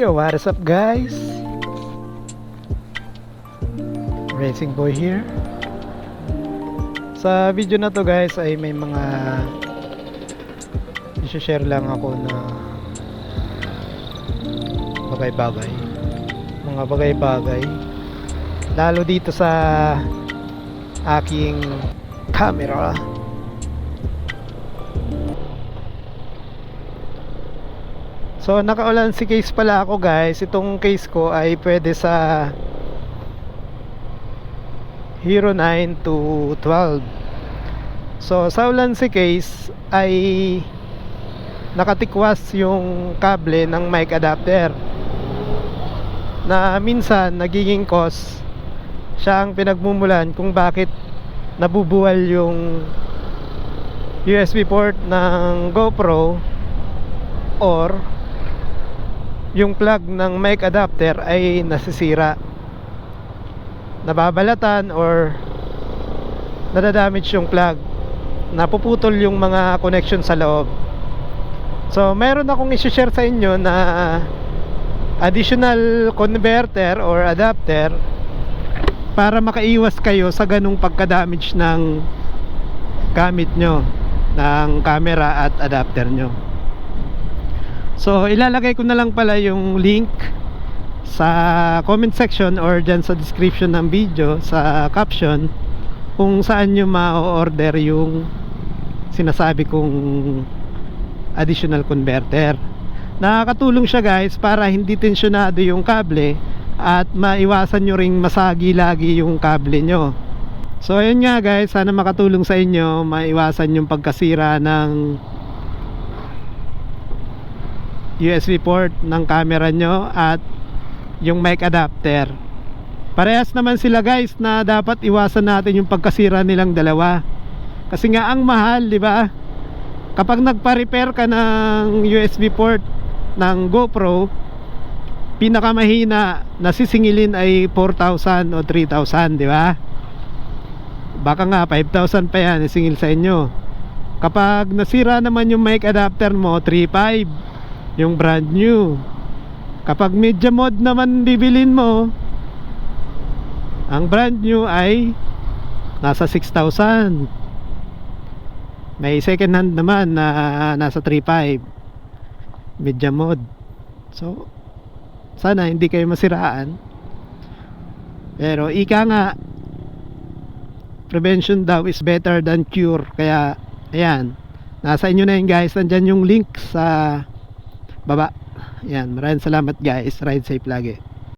Yo, what is up guys? Racing Boy here. Sa video na to guys ay may mga i-share lang ako na bagay-bagay. Mga bagay-bagay. Lalo dito sa aking camera. So nakaulan si case pala ako guys. Itong case ko ay pwede sa Hero 9 to 12 So sa ulan si case ay Nakatikwas yung kable ng mic adapter Na minsan nagiging cause Siya ang pinagmumulan kung bakit nabubuwal yung USB port ng GoPro or yung plug ng mic adapter ay nasisira. Nababalatan or nadadamage yung plug. Napuputol yung mga connection sa loob. So meron akong isi-share sa inyo na additional converter or adapter para makaiwas kayo sa ganung pagka-damage ng gamit nyo ng camera at adapter nyo So ilalagay ko na lang pala yung link sa comment section or dyan sa description ng video sa caption kung saan nyo ma-order yung sinasabi kong additional converter. Nakakatulong siya guys para hindi tensyonado yung kable at maiwasan nyo ring masagi lagi yung kable nyo. So ayun nga guys, sana makatulong sa inyo maiwasan yung pagkasira ng USB port ng camera nyo at yung mic adapter. Parehas naman sila guys na dapat iwasan natin yung pagkasira nilang dalawa. Kasi nga ang mahal di ba? Kapag nagpa-repair ka ng USB port ng GoPro pinakamahina na sisingilin ay 4,000 o 3,000 di ba? Baka nga 5,000 pa yan isingil sa inyo. Kapag nasira naman yung mic adapter mo 3,500 yung brand new. Kapag media mod naman bibilin mo ang brand new ay nasa 6,000 may second hand naman na nasa 3,500 media mod. So sana hindi kayo masiraan. Pero ika nga prevention daw is better than cure. Kaya ayan. Nasa inyo na yun guys. Nandyan yung link sa baba. Yan maraming salamat guys. Ride safe lagi